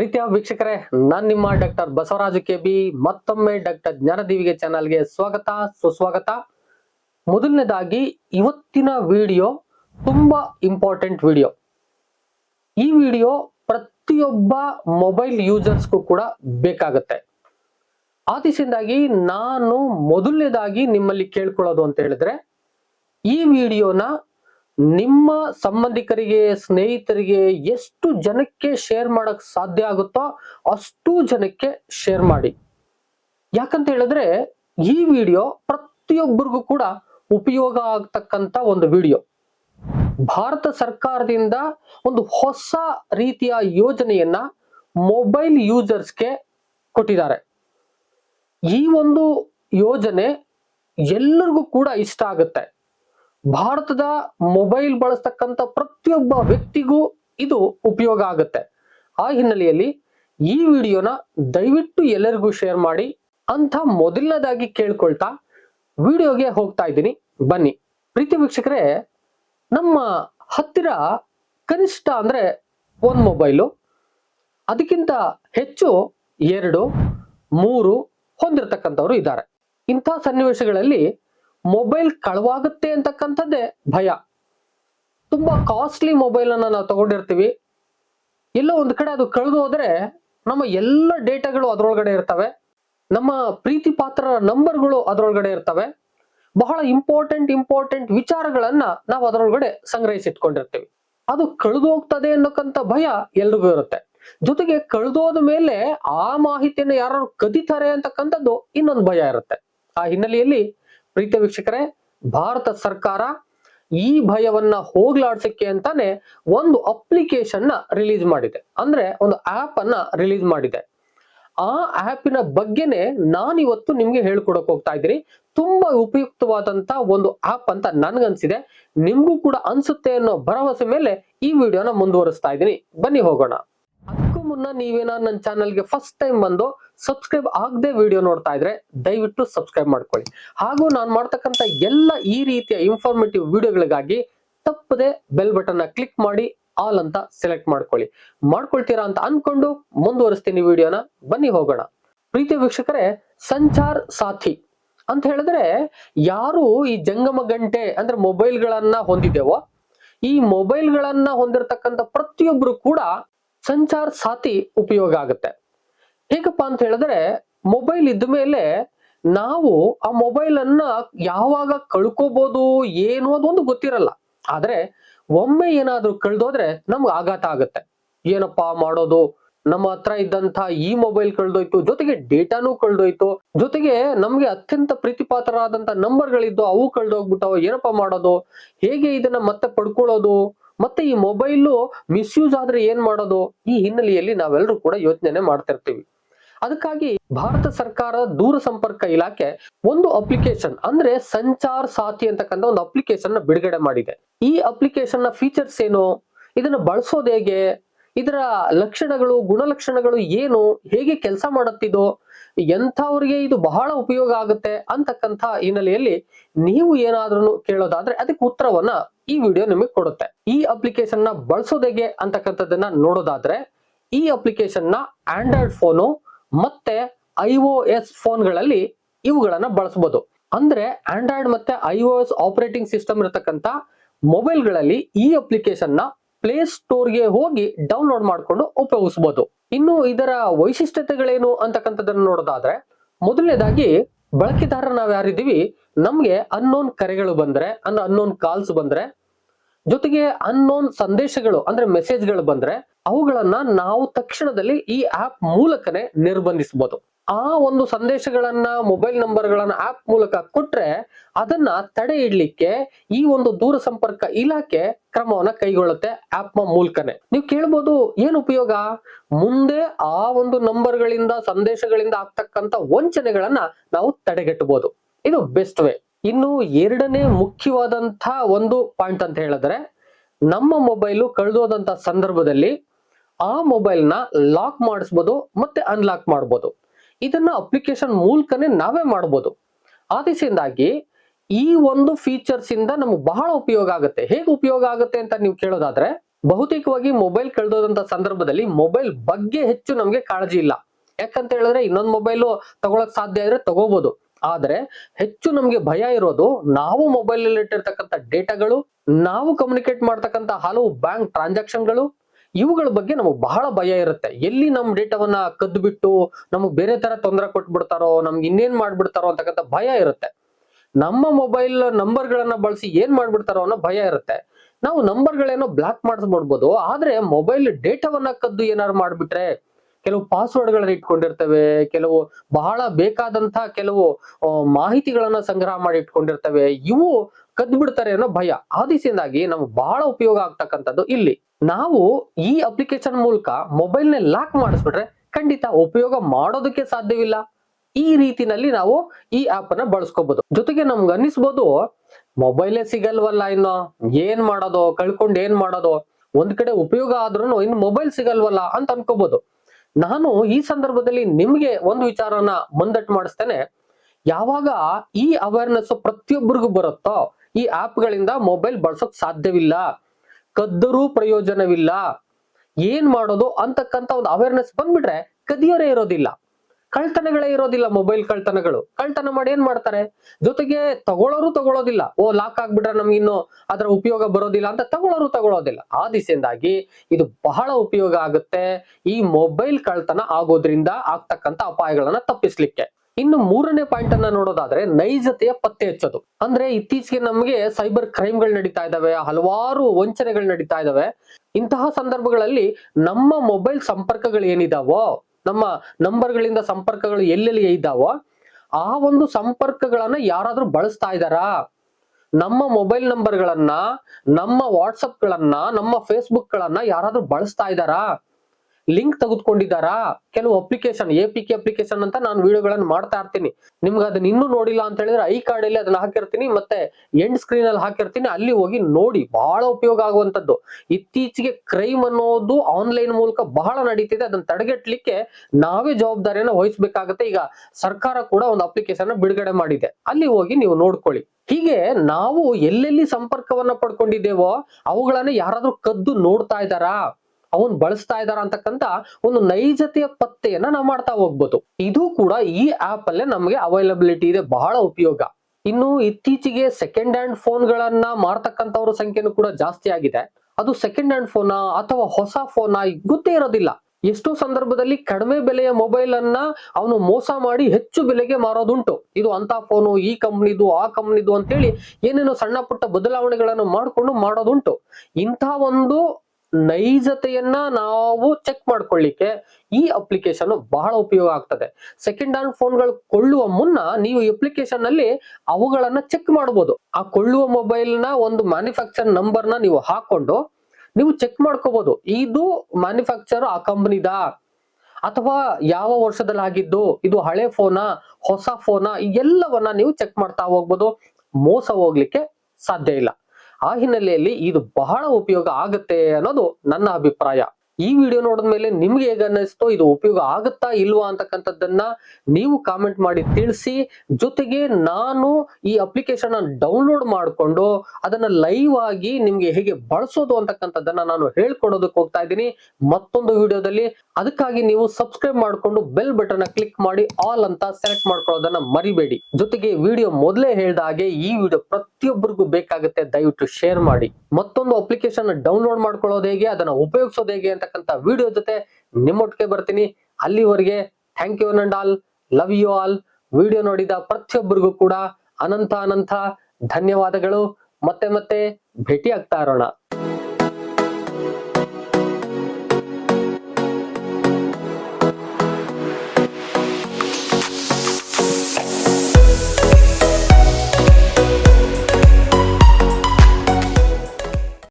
ಪ್ರೀತಿಯ ವೀಕ್ಷಕರೇ, ನಾನ್ ನಿಮ್ಮ ಡಾಕ್ಟರ್ ಬಸವರಾಜ ಕೆ ಬಿ ಮತ್ತೊಮ್ಮೆ ಡಾಕ್ಟರ್ ಜ್ಞಾನದೇವಿಗೆ ಚಾನಲ್ಗೆ ಸ್ವಾಗತ, ಸುಸ್ವಾಗತ. ಮೊದಲನೇದಾಗಿ, ಇವತ್ತಿನ ವಿಡಿಯೋ ತುಂಬಾ ಇಂಪಾರ್ಟೆಂಟ್ ವಿಡಿಯೋ. ಈ ವಿಡಿಯೋ ಪ್ರತಿಯೊಬ್ಬ ಮೊಬೈಲ್ ಯೂಸರ್ಸ್ಗೂ ಕೂಡ ಬೇಕಾಗುತ್ತೆ. ಆ ದಿಶೆಯಿಂದಾಗಿ ನಾನು ಮೊದಲನೇದಾಗಿ ನಿಮ್ಮಲ್ಲಿ ಕೇಳ್ಕೊಳ್ಳೋದು ಅಂತ ಹೇಳಿದ್ರೆ, ಈ ವಿಡಿಯೋನ ನಿಮ್ಮ ಸಂಬಂಧಿಕರಿಗೆ, ಸ್ನೇಹಿತರಿಗೆ ಎಷ್ಟು ಜನಕ್ಕೆ ಶೇರ್ ಮಾಡಕ್ ಸಾಧ್ಯ ಆಗುತ್ತೋ ಅಷ್ಟು ಜನಕ್ಕೆ ಶೇರ್ ಮಾಡಿ. ಯಾಕಂತ ಹೇಳಿದ್ರೆ, ಈ ವಿಡಿಯೋ ಪ್ರತಿಯೊಬ್ಬರಿಗೂ ಕೂಡ ಉಪಯೋಗ ಆಗ್ತಕ್ಕಂತ ಒಂದು ವಿಡಿಯೋ ಭಾರತ ಸರ್ಕಾರದಿಂದ ಒಂದು ಹೊಸ ರೀತಿಯ ಯೋಜನೆಯನ್ನ ಮೊಬೈಲ್ ಯೂಸರ್ಸ್ಗೆ ಕೊಟ್ಟಿದ್ದಾರೆ. ಈ ಒಂದು ಯೋಜನೆ ಎಲ್ಲರಿಗೂ ಕೂಡ ಇಷ್ಟ ಆಗುತ್ತೆ. ಭಾರತದ ಮೊಬೈಲ್ ಬಳಸ್ತಕ್ಕಂಥ ಪ್ರತಿಯೊಬ್ಬ ವ್ಯಕ್ತಿಗೂ ಇದು ಉಪಯೋಗ ಆಗುತ್ತೆ. ಆ ಹಿನ್ನೆಲೆಯಲ್ಲಿ ಈ ವಿಡಿಯೋನ ದಯವಿಟ್ಟು ಎಲ್ಲರಿಗೂ ಶೇರ್ ಮಾಡಿ ಅಂತ ಮೊದಲನೇದಾಗಿ ಕೇಳ್ಕೊಳ್ತಾ ವಿಡಿಯೋಗೆ ಹೋಗ್ತಾ ಇದ್ದೀನಿ. ಬನ್ನಿ. ಪ್ರೀತಿ ವೀಕ್ಷಕರೇ, ನಮ್ಮ ಹತ್ತಿರ ಕನಿಷ್ಠ ಅಂದ್ರೆ ಒಂದು ಮೊಬೈಲು, ಅದಕ್ಕಿಂತ ಹೆಚ್ಚು ಎರಡು, ಮೂರು ಹೊಂದಿರತಕ್ಕಂಥವ್ರು ಇದ್ದಾರೆ. ಇಂಥ ಸನ್ನಿವೇಶಗಳಲ್ಲಿ ಮೊಬೈಲ್ ಕಳವಾಗುತ್ತೆ ಅಂತಕ್ಕಂಥದ್ದೇ ಭಯ. ತುಂಬಾ ಕಾಸ್ಟ್ಲಿ ಮೊಬೈಲ್ ಅನ್ನ ನಾವು ತಗೊಂಡಿರ್ತೀವಿ. ಎಲ್ಲೋ ಒಂದ್ ಕಡೆ ಅದು ಕಳೆದು ಹೋದ್ರೆ ನಮ್ಮ ಎಲ್ಲ ಡೇಟಾಗಳು ಅದರೊಳಗಡೆ ಇರ್ತವೆ. ನಮ್ಮ ಪ್ರೀತಿ ಪಾತ್ರರ ನಂಬರ್ಗಳು ಅದರೊಳಗಡೆ ಇರ್ತವೆ. ಬಹಳ ಇಂಪಾರ್ಟೆಂಟ್ ಇಂಪಾರ್ಟೆಂಟ್ ವಿಚಾರಗಳನ್ನ ನಾವು ಅದರೊಳಗಡೆ ಸಂಗ್ರಹಿಸಿಟ್ಕೊಂಡಿರ್ತೀವಿ. ಅದು ಕಳೆದು ಹೋಗ್ತದೆ ಅನ್ನೋಕ್ಕಂಥ ಭಯ ಎಲ್ರಿಗೂ ಇರುತ್ತೆ. ಜೊತೆಗೆ ಕಳೆದೋದ ಮೇಲೆ ಆ ಮಾಹಿತಿಯನ್ನು ಯಾರು ಕದಿತಾರೆ ಅಂತಕ್ಕಂಥದ್ದು ಇನ್ನೊಂದು ಭಯ ಇರುತ್ತೆ. ಆ ಹಿನ್ನೆಲೆಯಲ್ಲಿ ಪ್ರೀತಿಯ ವೀಕ್ಷಕರೇ, ಭಾರತ ಸರ್ಕಾರ ಈ ಭಯವನ್ನ ಹೋಗ್ಲಾಡ್ಸಕ್ಕೆ ಅಂತಾನೆ ಒಂದು ಅಪ್ಲಿಕೇಶನ್ನ ರಿಲೀಸ್ ಮಾಡಿದೆ. ಅಂದ್ರೆ ಒಂದು ಆಪ್ ಅನ್ನ ರಿಲೀಸ್ ಮಾಡಿದೆ. ಆ ಆಪಿನ ಬಗ್ಗೆನೆ ನಾನಿವತ್ತು ನಿಮ್ಗೆ ಹೇಳ್ಕೊಡಕ್ ಹೋಗ್ತಾ ಇದ್ದೀನಿ. ತುಂಬಾ ಉಪಯುಕ್ತವಾದಂತ ಒಂದು ಆಪ್ ಅಂತ ನನ್ಗನ್ಸಿದೆ. ನಿಮ್ಗೂ ಕೂಡ ಅನ್ಸುತ್ತೆ ಅನ್ನೋ ಭರವಸೆ ಮೇಲೆ ಈ ವಿಡಿಯೋನ ಮುಂದುವರಿಸ್ತಾ ಇದ್ದೀನಿ. ಬನ್ನಿ ಹೋಗೋಣ. ಅದಕ್ಕೂ ಮುನ್ನ ನೀವೇನ ನನ್ನ ಚಾನಲ್ಗೆ ಫಸ್ಟ್ ಟೈಮ್ ಬಂದು ಸಬ್ಸ್ಕ್ರೈಬ್ ಆಗದೆ ವಿಡಿಯೋ ನೋಡ್ತಾ ಇದ್ರೆ ದಯವಿಟ್ಟು ಸಬ್ಸ್ಕ್ರೈಬ್ ಮಾಡ್ಕೊಳ್ಳಿ. ಹಾಗೂ ನಾನು ಮಾಡ್ತಕ್ಕಂಥ ಎಲ್ಲ ಈ ರೀತಿಯ ಇನ್ಫಾರ್ಮೇಟಿವ್ ವಿಡಿಯೋಗಳಿಗಾಗಿ ತಪ್ಪದೆ ಬೆಲ್ ಬಟನ್ ಕ್ಲಿಕ್ ಮಾಡಿ ಆಲ್ ಅಂತ ಸೆಲೆಕ್ಟ್ ಮಾಡ್ಕೊಳ್ಳಿ. ಮಾಡ್ಕೊಳ್ತೀರಾ ಅಂತ ಅನ್ಕೊಂಡು ಮುಂದುವರಿಸ್ತೀನಿ ವಿಡಿಯೋನ ಬನ್ನಿ ಹೋಗೋಣ. ಪ್ರೀತಿ ವೀಕ್ಷಕರೇ, ಸಂಚಾರ್ ಸಾಥಿ ಅಂತ ಹೇಳಿದ್ರೆ ಯಾರು ಈ ಜಂಗಮ ಗಂಟೆ ಅಂದ್ರೆ ಮೊಬೈಲ್ಗಳನ್ನ ಹೊಂದಿದ್ದೇವೋ ಈ ಮೊಬೈಲ್ಗಳನ್ನ ಹೊಂದಿರತಕ್ಕಂಥ ಪ್ರತಿಯೊಬ್ರು ಕೂಡ ಸಂಚಾರ್ ಸಾಥಿ ಉಪಯೋಗ ಆಗುತ್ತೆ. ಹೇಗಪ್ಪ ಅಂತ ಹೇಳಿದ್ರೆ ಮೊಬೈಲ್ ಇದ್ದ ಮೇಲೆ ನಾವು ಆ ಮೊಬೈಲ್ ಅನ್ನ ಯಾವಾಗ ಕಳ್ಕೋಬಹುದು ಏನು ಅದೊಂದು ಗೊತ್ತಿರಲ್ಲ. ಆದ್ರೆ ಒಮ್ಮೆ ಏನಾದ್ರೂ ಕಳ್ದೋದ್ರೆ ನಮ್ಗೆ ಆಘಾತ ಆಗುತ್ತೆ. ಏನಪ್ಪಾ ಮಾಡೋದು? ನಮ್ಮ ಹತ್ರ ಇದ್ದಂತ ಈ ಮೊಬೈಲ್ ಕಳ್ದೋಯ್ತು, ಜೊತೆಗೆ ಡೇಟಾನು ಕಳ್ದೋಯ್ತು, ಜೊತೆಗೆ ನಮ್ಗೆ ಅತ್ಯಂತ ಪ್ರೀತಿಪಾತ್ರರಾದಂತ ನಂಬರ್ಗಳಿದ್ದು ಅವು ಕಳ್ದೋಗ್ಬಿಟ್ಟವು. ಏನಪ್ಪಾ ಮಾಡೋದು? ಹೇಗೆ ಇದನ್ನ ಮತ್ತೆ ಪಡ್ಕೊಳ್ಳೋದು? ಮತ್ತೆ ಈ ಮೊಬೈಲು ಮಿಸ್ಯೂಸ್ ಆದ್ರೆ ಏನ್ ಮಾಡೋದು? ಈ ಹಿನ್ನೆಲೆಯಲ್ಲಿ ನಾವೆಲ್ಲರೂ ಕೂಡ ಯೋಚನೆ ಮಾಡ್ತಿರ್ತೀವಿ. ಅದಕ್ಕಾಗಿ ಭಾರತ ಸರ್ಕಾರ ದೂರ ಸಂಪರ್ಕ ಇಲಾಖೆ ಒಂದು ಅಪ್ಲಿಕೇಶನ್ ಅಂದ್ರೆ ಸಂಚಾರ್ ಸಾಥಿ ಅಂತಕ್ಕಂಥ ಒಂದು ಅಪ್ಲಿಕೇಶನ್ನ ಬಿಡುಗಡೆ ಮಾಡಿದೆ. ಈ ಅಪ್ಲಿಕೇಶನ್ನ ಫೀಚರ್ಸ್ ಏನು? ಇದನ್ನ ಬಳಸೋದು ಹೇಗೆ? ಇದರ ಲಕ್ಷಣಗಳು, ಗುಣಲಕ್ಷಣಗಳು ಏನು? ಹೇಗೆ ಕೆಲಸ ಮಾಡುತ್ತಿದ್ದು? ಎಂಥವ್ರಿಗೆ ಇದು ಬಹಳ ಉಪಯೋಗ ಆಗುತ್ತೆ ಅಂತಕ್ಕಂಥ ಹಿನ್ನೆಲೆಯಲ್ಲಿ ನೀವು ಏನಾದ್ರೂ ಕೇಳೋದಾದ್ರೆ ಅದಕ್ಕೆ ಉತ್ತರವನ್ನ ಈ ವಿಡಿಯೋ ನಿಮಗೆ ಕೊಡುತ್ತೆ. ಈ ಅಪ್ಲಿಕೇಶನ್ನ ಬಳಸೋದೇಗೆ ಅಂತಕ್ಕಂಥದ್ದನ್ನ ನೋಡೋದಾದ್ರೆ ಈ ಅಪ್ಲಿಕೇಶನ್ನ ಆಂಡ್ರಾಯ್ಡ್ ಫೋನು ಮತ್ತೆ ಐ ಒ ಎಸ್ ಫೋನ್ಗಳಲ್ಲಿ ಇವುಗಳನ್ನ ಬಳಸಬಹುದು ಅಂದ್ರೆ ಆಂಡ್ರಾಯ್ಡ್ ಮತ್ತೆ I O S operating system ಇರತಕ್ಕಂತ ಮೊಬೈಲ್ಗಳಲ್ಲಿ ಈ ಅಪ್ಲಿಕೇಶನ್ನ ಪ್ಲೇ ಸ್ಟೋರ್ಗೆ ಹೋಗಿ ಡೌನ್ಲೋಡ್ ಮಾಡಿಕೊಂಡು ಉಪಯೋಗಿಸಬಹುದು ಇನ್ನು ಇದರ ವೈಶಿಷ್ಟ್ಯತೆಗಳೇನು ಅಂತಕ್ಕಂಥದ್ದನ್ನು ನೋಡೋದಾದ್ರೆ, ಮೊದಲನೇದಾಗಿ ಬಳಕೆದಾರ ನಾವ್ ಯಾರಿದ್ದೀವಿ, ನಮ್ಗೆ ಅನ್ನೋನ್ ಕರೆಗಳು ಬಂದ್ರೆ ಅನ್ನೋನ್ ಕಾಲ್ಸ್ ಬಂದ್ರೆ, ಜೊತೆಗೆ ಅನ್ನೋನ್ ಸಂದೇಶಗಳು ಅಂದ್ರೆ ಮೆಸೇಜ್ಗಳು ಬಂದ್ರೆ ಅವುಗಳನ್ನ ನಾವು ತಕ್ಷಣದಲ್ಲಿ ಈ ಆಪ್ ಮೂಲಕನೇ ನಿರ್ಬಂಧಿಸಬಹುದು ಆ ಒಂದು ಸಂದೇಶಗಳನ್ನ ಮೊಬೈಲ್ ನಂಬರ್ಗಳನ್ನ ಆಪ್ ಮೂಲಕ ಕೊಟ್ರೆ ಅದನ್ನ ತಡೆ ಇಡ್ಲಿಕ್ಕೆ ಈ ಒಂದು ದೂರ ಸಂಪರ್ಕ ಇಲಾಖೆ ಕ್ರಮವನ್ನ ಕೈಗೊಳ್ಳುತ್ತೆ ಆಪ್ ಮೂಲಕನೇ. ನೀವು ಕೇಳ್ಬೋದು, ಏನ್ ಉಪಯೋಗ? ಮುಂದೆ ಆ ಒಂದು ನಂಬರ್ಗಳಿಂದ ಸಂದೇಶಗಳಿಂದ ಆಗ್ತಕ್ಕಂತ ವಂಚನೆಗಳನ್ನ ನಾವು ತಡೆಗಟ್ಟಬಹುದು ಇದು ಬೆಸ್ಟ್ ವೇ ಇನ್ನು ಎರಡನೇ ಮುಖ್ಯವಾದಂತ ಒಂದು ಪಾಯಿಂಟ್ ಅಂತ ಹೇಳಿದ್ರೆ, ನಮ್ಮ ಮೊಬೈಲು ಕಳೆದೋದಂತ ಸಂದರ್ಭದಲ್ಲಿ ಆ ಮೊಬೈಲ್ನ ಲಾಕ್ ಮಾಡಿಸ್ಬೋದು ಮತ್ತೆ ಅನ್ಲಾಕ್ ಮಾಡ್ಬೋದು. ಇದನ್ನ ಅಪ್ಲಿಕೇಶನ್ ಮೂಲಕನೇ ನಾವೇ ಮಾಡ್ಬೋದು. ಆ ದಿಸೆಯಿಂದಾಗಿ ಈ ಒಂದು ಫೀಚರ್ಸ್ ಇಂದ ನಮ್ಗೆ ಬಹಳ ಉಪಯೋಗ ಆಗುತ್ತೆ. ಹೇಗೆ ಉಪಯೋಗ ಆಗುತ್ತೆ ಅಂತ ನೀವು ಕೇಳೋದಾದ್ರೆ, ಬಹುತೇಕವಾಗಿ ಮೊಬೈಲ್ ಕಳೆದೋದಂತ ಸಂದರ್ಭದಲ್ಲಿ ಮೊಬೈಲ್ ಬಗ್ಗೆ ಹೆಚ್ಚು ನಮ್ಗೆ ಕಾಳಜಿ ಇಲ್ಲ. ಯಾಕಂತ ಹೇಳಿದ್ರೆ ಇನ್ನೊಂದು ಮೊಬೈಲ್ ತಗೊಳಕ್ ಸಾಧ್ಯ ಇದ್ರೆ ತಗೋಬಹುದು ಆದ್ರೆ ಹೆಚ್ಚು ನಮ್ಗೆ ಭಯ ಇರೋದು ನಾವು ಮೊಬೈಲ್ ಅಲ್ಲಿ ಇಟ್ಟಿರ್ತಕ್ಕಂಥ ಡೇಟಾಗಳು, ನಾವು ಕಮ್ಯುನಿಕೇಟ್ ಮಾಡ್ತಕ್ಕಂಥ ಹಲವು ಬ್ಯಾಂಕ್ ಟ್ರಾನ್ಸಾಕ್ಷನ್ಗಳು ಇವುಗಳ ಬಗ್ಗೆ ನಮಗೆ ಬಹಳ ಭಯ ಇರುತ್ತೆ. ಎಲ್ಲಿ ನಮ್ ಡೇಟಾವನ್ನ ಕದ್ದು ಬಿಟ್ಟು ನಮಗ್ ಬೇರೆ ತರ ತೊಂದರೆ ಕೊಟ್ಬಿಡ್ತಾರೋ, ನಮ್ಗೆ ಇನ್ನೇನ್ ಮಾಡ್ಬಿಡ್ತಾರೋ ಅಂತಕ್ಕಂಥ ಭಯ ಇರುತ್ತೆ. ನಮ್ಮ ಮೊಬೈಲ್ ನಂಬರ್ಗಳನ್ನ ಬಳಸಿ ಏನ್ ಮಾಡ್ಬಿಡ್ತಾರೋ ಅನ್ನೋ ಭಯ ಇರುತ್ತೆ. ನಾವು ನಂಬರ್ಗಳೇನೋ ಬ್ಲಾಕ್ ಮಾಡಿಸ್ಬಿಡ್ಬೋದು, ಆದ್ರೆ ಮೊಬೈಲ್ ಡೇಟಾವನ್ನ ಕದ್ದು ಏನಾರು ಮಾಡ್ಬಿಟ್ರೆ ಕೆಲವು ಪಾಸ್ವರ್ಡ್ ಗಳನ್ನ ಇಟ್ಕೊಂಡಿರ್ತೇವೆ, ಕೆಲವು ಬಹಳ ಬೇಕಾದಂತಹ ಕೆಲವು ಮಾಹಿತಿಗಳನ್ನ ಸಂಗ್ರಹ ಮಾಡಿ ಇಟ್ಕೊಂಡಿರ್ತವೆ, ಇವು ಕದ್ದು ಬಿಡ್ತಾರೆ ಅನ್ನೋ ಭಯ. ಆ ದಿಸೆಯಿಂದಾಗಿ ನಮ್ಗೆ ಬಹಳ ಉಪಯೋಗ ಆಗ್ತಕ್ಕಂಥದ್ದು ಇಲ್ಲಿ. ನಾವು ಈ ಅಪ್ಲಿಕೇಶನ್ ಮೂಲಕ ಮೊಬೈಲ್ನ ಲಾಕ್ ಮಾಡಿಸ್ಬಿಟ್ರೆ ಖಂಡಿತ ಉಪಯೋಗ ಮಾಡೋದಕ್ಕೆ ಸಾಧ್ಯವಿಲ್ಲ. ಈ ರೀತಿನಲ್ಲಿ ನಾವು ಈ ಆಪ್ ಅನ್ನ ಬಳಸ್ಕೋಬಹುದು ಜೊತೆಗೆ ನಮ್ಗೆ ಅನ್ನಿಸ್ಬೋದು ಮೊಬೈಲೇ ಸಿಗಲ್ವಲ್ಲ ಇನ್ನು, ಏನ್ ಮಾಡೋದು, ಕಳ್ಕೊಂಡ್ ಏನ್ ಮಾಡೋದು, ಒಂದ್ ಕಡೆ ಉಪಯೋಗ ಆದ್ರೂ ಇನ್ನು ಮೊಬೈಲ್ ಸಿಗಲ್ವಲ್ಲ ಅಂತ ಅನ್ಕೋಬಹುದು ನಾನು ಈ ಸಂದರ್ಭದಲ್ಲಿ ನಿಮ್ಗೆ ಒಂದು ವಿಚಾರನ ಮುಂದಟ್ಟು ಮಾಡಿಸ್ತೇನೆ. ಯಾವಾಗ ಈ ಅವೇರ್ನೆಸ್ ಪ್ರತಿಯೊಬ್ಬರಿಗೂ ಬರುತ್ತೋ ಈ ಆಪ್ ಗಳಿಂದ ಮೊಬೈಲ್ ಬಳಸೋಕ್ ಸಾಧ್ಯವಿಲ್ಲ. ಕದ್ದರೂ ಪ್ರಯೋಜನವಿಲ್ಲ. ಏನ್ ಮಾಡೋದು ಅಂತಕ್ಕಂತ ಒಂದು ಅವೇರ್ನೆಸ್ ಬಂದ್ಬಿಟ್ರೆ ಕದಿಯೋರೇ ಇರೋದಿಲ್ಲ. ಕಳ್ತನಗಳೇ ಇರೋದಿಲ್ಲ ಮೊಬೈಲ್ ಕಳ್ತನಗಳು. ಕಳ್ತನ ಮಾಡಿ ಏನ್ ಮಾಡ್ತಾರೆ? ಜೊತೆಗೆ ತಗೊಳ್ಳೋರು ತಗೊಳ್ಳೋದಿಲ್ಲ ಓ ಲಾಕ್ ಆಗ್ಬಿಟ್ರೆ ನಮ್ಗೆ ಇನ್ನು ಅದರ ಉಪಯೋಗ ಬರೋದಿಲ್ಲ ಅಂತ ತಗೊಳ್ಳೋರು ತಗೊಳ್ಳೋದಿಲ್ಲ ಆ ದಿಸೆಯಿಂದಾಗಿ ಇದು ಬಹಳ ಉಪಯೋಗ ಆಗುತ್ತೆ. ಈ ಮೊಬೈಲ್ ಕಳ್ತನ ಆಗೋದ್ರಿಂದ ಆಗ್ತಕ್ಕಂತ ಅಪಾಯಗಳನ್ನ ತಪ್ಪಿಸ್ಲಿಕ್ಕೆ. ಇನ್ನು ಮೂರನೇ ಪಾಯಿಂಟ್ ಅನ್ನ ನೋಡೋದಾದ್ರೆ ನೈಜತೆಯ ಪತ್ತೆ ಹಚ್ಚೋದು. ಅಂದ್ರೆ ಇತ್ತೀಚೆಗೆ ನಮಗೆ ಸೈಬರ್ ಕ್ರೈಮ್ಗಳು ನಡೀತಾ ಇದಾವೆ, ಹಲವಾರು ವಂಚನೆಗಳು ನಡೀತಾ ಇದಾವೆ. ಇಂತಹ ಸಂದರ್ಭಗಳಲ್ಲಿ ನಮ್ಮ ಮೊಬೈಲ್ ಸಂಪರ್ಕಗಳು ಏನಿದಾವೋ ನಮ್ಮ ನಂಬರ್ಗಳಿಂದ ಸಂಪರ್ಕಗಳು ಎಲ್ಲೆಲ್ಲಿ ಇದ್ದಾವೋ ಆ ಒಂದು ಸಂಪರ್ಕಗಳನ್ನ ಯಾರಾದ್ರೂ ಬಳಸ್ತಾ ಇದ್ದಾರಾ? ನಮ್ಮ ಮೊಬೈಲ್ ನಂಬರ್ಗಳನ್ನ, ನಮ್ಮ ವಾಟ್ಸಪ್ಗಳನ್ನ ನಮ್ಮ ಫೇಸ್ಬುಕ್ ಗಳನ್ನ ಯಾರಾದ್ರೂ ಬಳಸ್ತಾ ಇದ್ದಾರಾ? ಲಿಂಕ್ ತೆಗೆದುಕೊಂಡಿದ್ದಾರಾ? ಕೆಲವು application A P K application ಅಂತ ನಾನು ವಿಡಿಯೋಗಳನ್ನು ಮಾಡ್ತಾ ಇರ್ತೀನಿ. ನಿಮ್ಗೆ ಅದನ್ನ ಇನ್ನೂ ನೋಡಿಲ್ಲ ಅಂತ ಹೇಳಿದ್ರೆ ಐ ಕಾರ್ಡ್ ಅಲ್ಲಿ ಅದನ್ನ ಹಾಕಿರ್ತೀನಿ, ಮತ್ತೆ ಎಂಡ್ ಸ್ಕ್ರೀನ್ ಅಲ್ಲಿ ಹಾಕಿರ್ತೀನಿ. ಅಲ್ಲಿ ಹೋಗಿ ನೋಡಿ ಬಹಳ ಉಪಯೋಗ ಆಗುವಂತದ್ದು ಇತ್ತೀಚೆಗೆ ಕ್ರೈಮ್ ಅನ್ನೋದು ಆನ್ಲೈನ್ ಮೂಲಕ ಬಹಳ ನಡೀತಿದೆ. ಅದನ್ನ ತಡೆಗಟ್ಟಲಿಕ್ಕೆ ನಾವೇ ಜವಾಬ್ದಾರಿಯನ್ನು ವಹಿಸಬೇಕಾಗತ್ತೆ. ಈಗ ಸರ್ಕಾರ ಕೂಡ ಒಂದು ಅಪ್ಲಿಕೇಶನ್ ಬಿಡುಗಡೆ ಮಾಡಿದೆ. ಅಲ್ಲಿ ಹೋಗಿ ನೀವು ನೋಡ್ಕೊಳ್ಳಿ. ಹೀಗೆ ನಾವು ಎಲ್ಲೆಲ್ಲಿ ಸಂಪರ್ಕವನ್ನ ಪಡ್ಕೊಂಡಿದ್ದೇವೋ ಅವುಗಳನ್ನ ಯಾರಾದ್ರೂ ಕದ್ದು ನೋಡ್ತಾ ಇದ್ದಾರಾ? ಅವನ್ ಬಳಸ್ತಾ ಇದಾರ ಅಂತಕ್ಕಂತ ಒಂದು ನೈಜತೆಯ ಪತ್ತೆಯನ್ನ ನಾವು ಮಾಡ್ತಾ ಹೋಗ್ಬೋದು. ಇದು ಕೂಡ ಈ ಆಪ್ ಅಲ್ಲೇ ನಮಗೆ ಅವೈಲಬಿಲಿಟಿ ಇದೆ, ಬಹಳ ಉಪಯೋಗ. ಇನ್ನು ಇತ್ತೀಚೆಗೆ ಸೆಕೆಂಡ್ ಹ್ಯಾಂಡ್ ಫೋನ್ ಗಳನ್ನ ಮಾರ್ತಕ್ಕಂಥವ್ರ ಸಂಖ್ಯೆನೂ ಕೂಡ ಜಾಸ್ತಿ ಆಗಿದೆ. ಅದು ಸೆಕೆಂಡ್ ಹ್ಯಾಂಡ್ ಫೋನಾ ಅಥವಾ ಹೊಸ ಫೋನಾ ಗೊತ್ತೇ ಇರೋದಿಲ್ಲ. ಎಷ್ಟೋ ಸಂದರ್ಭದಲ್ಲಿ ಕಡಿಮೆ ಬೆಲೆಯ ಮೊಬೈಲ್ ಅನ್ನ ಅವನು ಮೋಸ ಮಾಡಿ ಹೆಚ್ಚು ಬೆಲೆಗೆ ಮಾರೋದುಂಟು. ಇದು ಅಂತ ಫೋನು ಈ ಕಂಪ್ನಿದು ಆ ಕಂಪ್ನಿದು ಅಂತೇಳಿ ಏನೇನೋ ಸಣ್ಣ ಪುಟ್ಟ ಬದಲಾವಣೆಗಳನ್ನು ಮಾಡಿಕೊಂಡು ಮಾಡೋದುಂಟು. ಇಂಥ ಒಂದು ನೈಜತೆಯನ್ನ ನಾವು ಚೆಕ್ ಮಾಡ್ಕೊಳ್ಳಿಕ್ಕೆ ಈ ಅಪ್ಲಿಕೇಶನ್ ಬಹಳ ಉಪಯೋಗ ಆಗ್ತದೆ. ಸೆಕೆಂಡ್ ಹ್ಯಾಂಡ್ ಫೋನ್ಗಳು ಕೊಳ್ಳುವ ಮುನ್ನ ನೀವು ಅಪ್ಲಿಕೇಶನ್ ಅಲ್ಲಿ ಅವುಗಳನ್ನ ಚೆಕ್ ಮಾಡಬಹುದು ಆ ಕೊಳ್ಳುವ ಮೊಬೈಲ್ನ ಒಂದು ಮ್ಯಾನುಫ್ಯಾಕ್ಚರ್ ನಂಬರ್ನ ನೀವು ಹಾಕೊಂಡು ನೀವು ಚೆಕ್ ಮಾಡ್ಕೋಬಹುದು ಇದು ಮ್ಯಾನುಫ್ಯಾಕ್ಚರ್ ಆ ಕಂಪನಿದ ಅಥವಾ ಯಾವ ವರ್ಷದಲ್ಲಿ ಆಗಿದ್ದು, ಇದು ಹಳೆ ಫೋನಾ ಹೊಸ ಫೋನಾ ಎಲ್ಲವನ್ನ ನೀವು ಚೆಕ್ ಮಾಡ್ತಾ ಹೋಗ್ಬೋದು. ಮೋಸ ಹೋಗ್ಲಿಕ್ಕೆ ಸಾಧ್ಯ ಇಲ್ಲ. ಆ ಹಿನ್ನೆಲೆಯಲ್ಲಿ ಇದು ಬಹಳ ಉಪಯೋಗ ಆಗುತ್ತೆ ಅನ್ನೋದು ನನ್ನ ಅಭಿಪ್ರಾಯ. ಈ ವಿಡಿಯೋ ನೋಡಿದ್ಮೇಲೆ ನಿಮ್ಗೆ ಹೇಗೆ ಅನ್ನಿಸ್ತೋ? ಇದು ಉಪಯೋಗ ಆಗುತ್ತಾ ಇಲ್ವಾ ಅಂತಕ್ಕಂಥದ್ದನ್ನ ನೀವು ಕಾಮೆಂಟ್ ಮಾಡಿ ತಿಳಿಸಿ. ಜೊತೆಗೆ ನಾನು ಈ ಅಪ್ಲಿಕೇಶನ್ ಡೌನ್ಲೋಡ್ ಮಾಡಿಕೊಂಡು ಅದನ್ನ ಲೈವ್ ಆಗಿ ನಿಮ್ಗೆ ಹೇಗೆ ಬಳಸೋದು ಅಂತಕ್ಕಂಥದ್ದನ್ನ ನಾನು ಹೇಳ್ಕೊಡೋದಕ್ಕೆ ಹೋಗ್ತಾ ಇದ್ದೀನಿ. ಮತ್ತೊಂದು ವಿಡಿಯೋದಲ್ಲಿ ಅದಕ್ಕಾಗಿ ನೀವು ಸಬ್ಸ್ಕ್ರೈಬ್ ಮಾಡಿಕೊಂಡು ಬೆಲ್ ಬಟನ್ ಕ್ಲಿಕ್ ಮಾಡಿ ಆಲ್ ಅಂತ ಸೆಲೆಕ್ಟ್ ಮಾಡ್ಕೊಳ್ಳೋದನ್ನ ಮರಿಬೇಡಿ. ಜೊತೆಗೆ ವಿಡಿಯೋ ಮೊದಲೇ ಹೇಳಿದ ಹಾಗೆ ಈ ವಿಡಿಯೋ ಪ್ರತಿಯೊಬ್ಬರಿಗೂ ಬೇಕಾಗುತ್ತೆ, ದಯವಿಟ್ಟು ಶೇರ್ ಮಾಡಿ. ಮತ್ತೊಂದು ಅಪ್ಲಿಕೇಶನ್ ಡೌನ್ಲೋಡ್ ಮಾಡ್ಕೊಳ್ಳೋದು ಹೇಗೆ, ಅದನ್ನ ಉಪಯೋಗಿಸೋದು ಹೇಗೆ ಅಂತಕ್ಕಂಥ ವಿಡಿಯೋ ಜೊತೆ ನಿಮ್ಮೊಟ್ಟಿಗೆ ಬರ್ತೀನಿ. ಅಲ್ಲಿವರೆಗೆ thank you and all love you all video ನೋಡಿದ ಪ್ರತಿಯೊಬ್ಬರಿಗೂ ಕೂಡ ಅನಂತ ಅನಂತ ಧನ್ಯವಾದಗಳು. ಮತ್ತೆ ಮತ್ತೆ ಭೇಟಿ ಆಗ್ತಾ ಇರೋಣ.